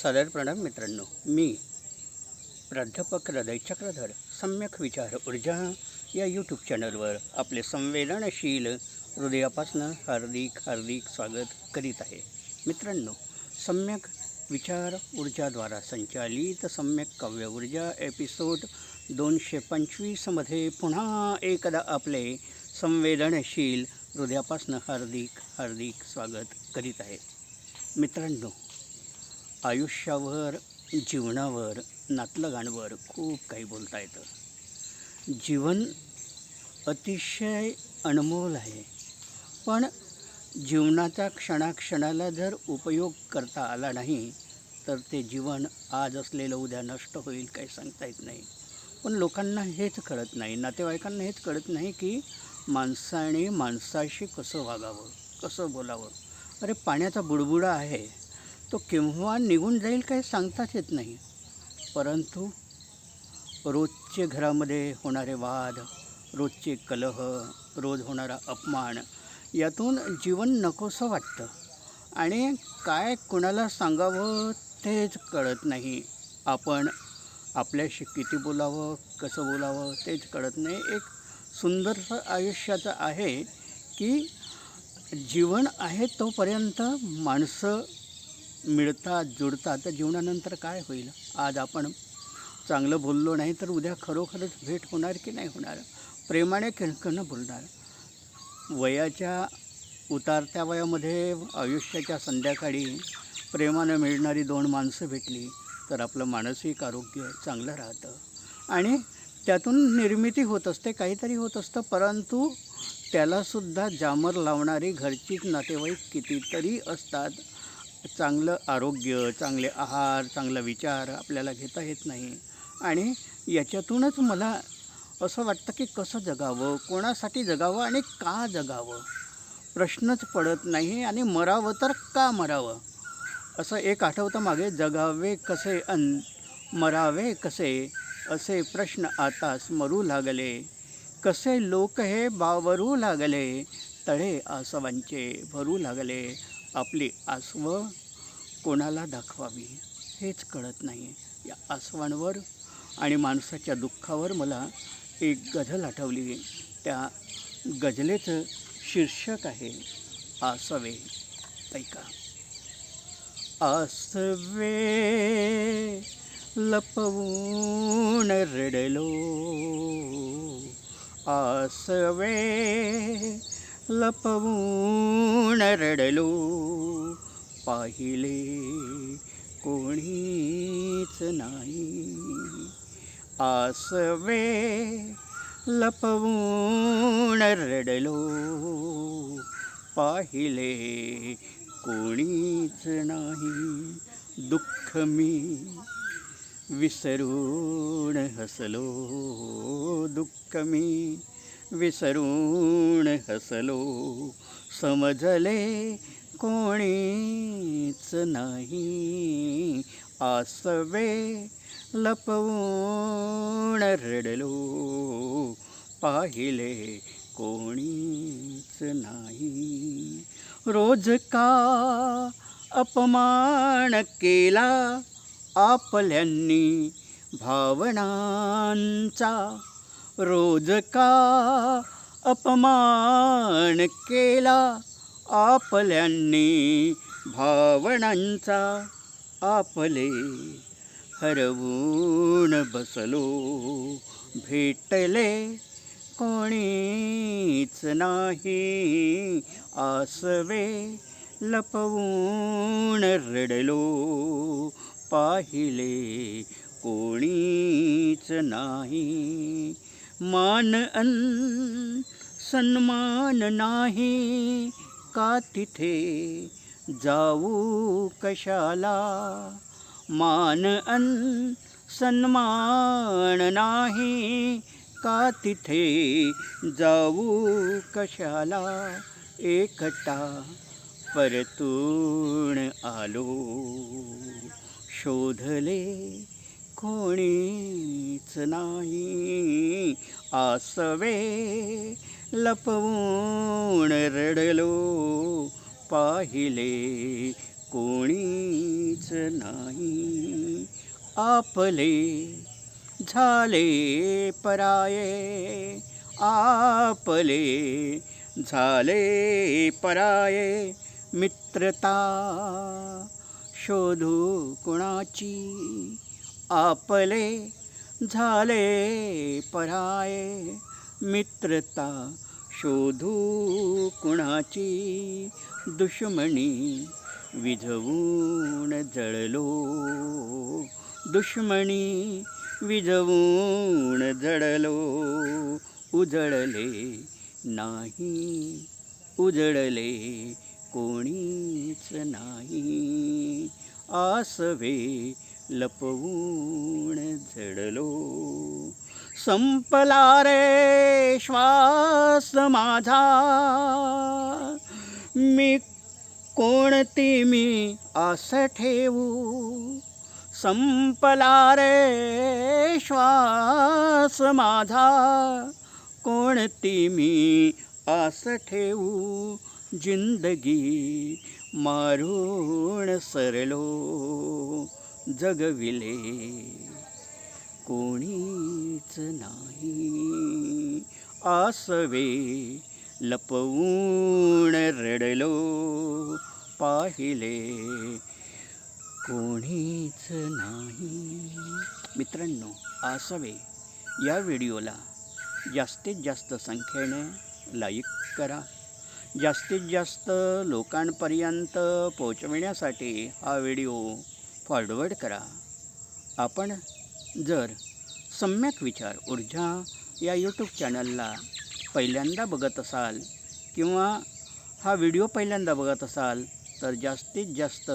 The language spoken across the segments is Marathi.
सादर प्रणाम मित्रांनो मी प्राध्यापक हृदय चक्रधर सम्यक विचार ऊर्जा या यूट्यूब चॅनलवर आपले संवेदनशील हृदयापासनं हार्दिक हार्दिक स्वागत करीत आहे. मित्रांनो सम्यक विचार ऊर्जाद्वारा संचालित सम्यक काव्य ऊर्जा एपिसोड दोनशे पंचवीसमध्ये पुन्हा एकदा आपले संवेदनशील हृदयापासनं हार्दिक हार्दिक स्वागत करीत आहे. मित्रांनो आयुष्यावर जीवनावर नातलगांवर खूप काही बोलता येतं. जीवन अतिशय अनमोल आहे. पण जीवनाचा क्षणाक्षणाला जर उपयोग करता आला नाही तर ते जीवन आज असलेलं उद्या नष्ट होईल काही सांगता येत नाही. पण लोकांना हेच कळत नाही नातेवाईकांना हेच कळत नाही की माणसाने माणसाशी कसं वागावं कसं बोलावं. अरे पाण्याचा बुडबुडा आहे. तो केव्हा निघून जाईल काही सांगताच येत नाही. परंतु रोजचे घरामध्ये होणारे वाद रोजचे कलह रोज होणारा अपमान यातून जीवन नकोसं वाटतं. आणि काय कुणाला सांगावं तेच कळत नाही. आपण आपल्याशी किती बोलावं कसं बोलावं तेच कळत नाही. एक सुंदर आयुष्याचं आहे की जीवन आहे तोपर्यंत माणसं मिळतात जुळता तर जीवनानंतर काय होईल? आज आपण चांगलं बोललो नाही तर उद्या खरोखरच भेट होणार की नाही होणार? प्रेमाने किणकणं बोलणार. वयाच्या उतारत्या वयामध्ये आयुष्याच्या संध्याकाळी प्रेमानं मिळणारी दोन माणसं भेटली तर आपलं मानसिक आरोग्य चांगलं राहतं. आणि त्यातून निर्मिती होत असते काहीतरी होत असतं परंतु त्यालासुद्धा जामर लावणारी घरचीच नातेवाईक कितीतरी असतात. चांगलं आरोग्य चांगले आहार चांगला विचार आपल्याला घेता येत नाही. आणि याच्यातूनच मला असं वाटतं की कसं जगावं कोणासाठी जगावं आणि का जगावं? प्रश्नच पडत नाही आणि मरावं तर का मरावं? असं एक आठवतं मागे जगावे कसे अन मरावे कसे? असे प्रश्न आता स्मरू लागले. कसे लोक हे बावरू लागले तळे आसवांचे भरू लागले. आपली आसव कोणाला दाखवावी हेच कळत नाही या आसवांवर आणि माणसाच्या दुःखावर मला एक गझल आठवली. त्या गझलेचं शीर्षक आहे आसवे. ऐका. आसवे लपवून रडलो. आसवे लपवून रडलो पाहिले कोणीच नाही. आसवे लपवून रडलो पाहिले कोणीच नाही. दुःख मी विसरून हसलो. दुःख मी विसरून हसलो. समजले कोणीच नाही. आसवे लपवून रडलो. पाहिले कोणीच नाही. रोज का अपमान केला आपल्यांनी भावनांचा? रोज का अपमान केला आपल्यांनी भावनांचा? आपले हरवून बसलो भेटले कोणीच नाही. आसवे लपवून रडलो पाहिले कोणीच नाही. मान अन सन्मान नाही का तिथे? जाऊ कशाला? मान अन सन्मान नाही का तिथे? जाऊ कशाला? एकटा परतून आलो शोधले कोणीच नाही. आसवे लपवून रडलो. पाहिले कोणीच नाही. आपले झाले पराये. आपले झाले पराये. मित्रता शोधू कुणाची? आपले झाले पराये. मित्रता शोधू कुणाची? दुश्मनी विझवून जळलो. दुश्मनी विझवून जळलो. उजळले नाही. उजळले कोणीच नाही. आसवे लपवून झडलो. संपला रे श्वास माझा. मी कोणती मी आस ठेवू? संपला रे श्वास माझा. कोणती मी आस ठेवू? जिंदगी मारून सरलो. जगविले. कोणीच नाही आसवे लपवून रडलो पाहिले. कोणीच नाही. मित्रांनो आसवे या व्हिडिओला जास्तीत जास्त संख्येने लाईक करा. जास्तीत जास्त लोकांपर्यंत पोचविण्यासाठी हा व्हिडिओ फॉरवर्ड करा. आपण जर सम्यक विचार ऊर्जा या यूट्यूब चॅनलला पहिल्यांदा बघत असाल किंवा हा व्हिडिओ पहिल्यांदा बघत असाल तर जास्तीत जास्त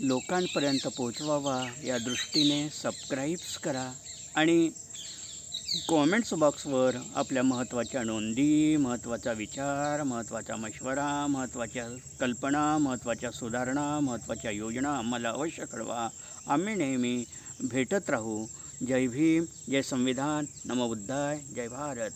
लोकांपर्यंत पोचवावा या दृष्टीने सबस्क्राईब्स करा आणि कॉमेंट्स बॉक्सवर आपल्या महत्त्वाच्या नोंदी महत्त्वाचा विचार महत्त्वाचा मशवरा महत्त्वाच्या कल्पना महत्त्वाच्या सुधारणा महत्त्वाच्या योजना आम्हाला अवश्य कळवा. आम्ही नेहमी भेटत राहू. जय भीम जय संविधान. नमो जय भारत.